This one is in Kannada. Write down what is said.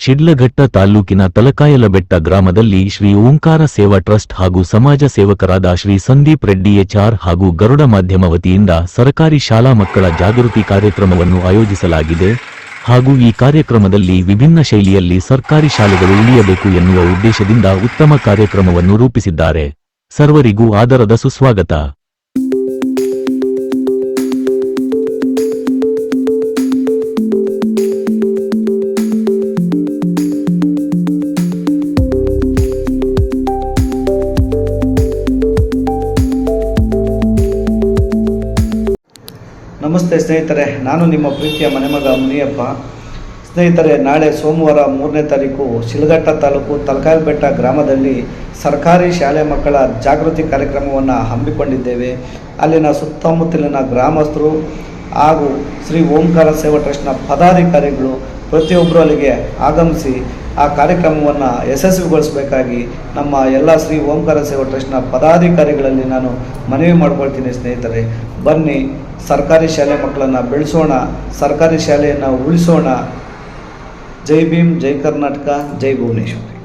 ಶಿಡ್ಲಘಟ್ಟ ತಾಲ್ಲೂಕಿನ ತಲಕಾಯಲಬೆಟ್ಟ ಗ್ರಾಮದಲ್ಲಿ ಶ್ರೀ ಓಂಕಾರ ಸೇವಾ ಟ್ರಸ್ಟ್ ಹಾಗೂ ಸಮಾಜ ಸೇವಕರಾದ ಶ್ರೀ ಸಂದೀಪ್ ರೆಡ್ಡಿ ಎಚ್ಆರ್ ಹಾಗೂ ಗರುಡ ಮಾಧ್ಯಮ ವತಿಯಿಂದ ಸರ್ಕಾರಿ ಶಾಲಾ ಮಕ್ಕಳ ಜಾಗೃತಿ ಕಾರ್ಯಕ್ರಮವನ್ನು ಆಯೋಜಿಸಲಾಗಿದೆ ಹಾಗೂ ಈ ಕಾರ್ಯಕ್ರಮದಲ್ಲಿ ವಿಭಿನ್ನ ಶೈಲಿಯಲ್ಲಿ ಸರ್ಕಾರಿ ಶಾಲೆಗಳು ಉಳಿಯಬೇಕು ಎನ್ನುವ ಉದ್ದೇಶದಿಂದ ಉತ್ತಮ ಕಾರ್ಯಕ್ರಮವನ್ನು ರೂಪಿಸಿದ್ದಾರೆ. ಸರ್ವರಿಗೂ ಆದರದ ಸುಸ್ವಾಗತ. ನಮಸ್ತೆ ಸ್ನೇಹಿತರೆ, ನಾನು ನಿಮ್ಮ ಪ್ರೀತಿಯ ಮನೆಮಗ ಮುನಿಯಪ್ಪ. ಸ್ನೇಹಿತರೆ, ನಾಳೆ ಸೋಮವಾರ ಮೂರನೇ ತಾರೀಕು ಶಿಲ್ಘಟ್ಟ ತಾಲೂಕು ತಲಕಾಯಿಬೆಟ್ಟ ಗ್ರಾಮದಲ್ಲಿ ಸರ್ಕಾರಿ ಶಾಲೆ ಮಕ್ಕಳ ಜಾಗೃತಿ ಕಾರ್ಯಕ್ರಮವನ್ನು ಹಮ್ಮಿಕೊಂಡಿದ್ದೇವೆ. ಅಲ್ಲಿನ ಸುತ್ತಮುತ್ತಲಿನ ಗ್ರಾಮಸ್ಥರು ಹಾಗೂ ಶ್ರೀ ಓಂಕಾರ ಸೇವಾ ಟ್ರಸ್ಟ್ನ ಪದಾಧಿಕಾರಿಗಳು ಪ್ರತಿಯೊಬ್ಬರು ಅಲ್ಲಿಗೆ ಆಗಮಿಸಿ ಆ ಕಾರ್ಯಕ್ರಮವನ್ನು ಯಶಸ್ವಿಗೊಳಿಸಬೇಕಾಗಿ ನಮ್ಮ ಎಲ್ಲ ಶ್ರೀ ಓಂಕಾರ ಸೇವಾ ಟ್ರಸ್ಟ್ನ ಪದಾಧಿಕಾರಿಗಳಲ್ಲಿ ನಾನು ಮನವಿ ಮಾಡ್ಕೊಳ್ತೀನಿ ಸ್ನೇಹಿತರೆ. ಬನ್ನಿ, ಸರ್ಕಾರಿ ಶಾಲೆ ಮಕ್ಕಳನ್ನು ಬೆಳೆಸೋಣ, ಸರ್ಕಾರಿ ಶಾಲೆಯನ್ನು ಉಳಿಸೋಣ. ಜೈ ಭೀಮ್, ಜೈ ಕರ್ನಾಟಕ, ಜೈ ಭುವನೇಶ್ವರಿ.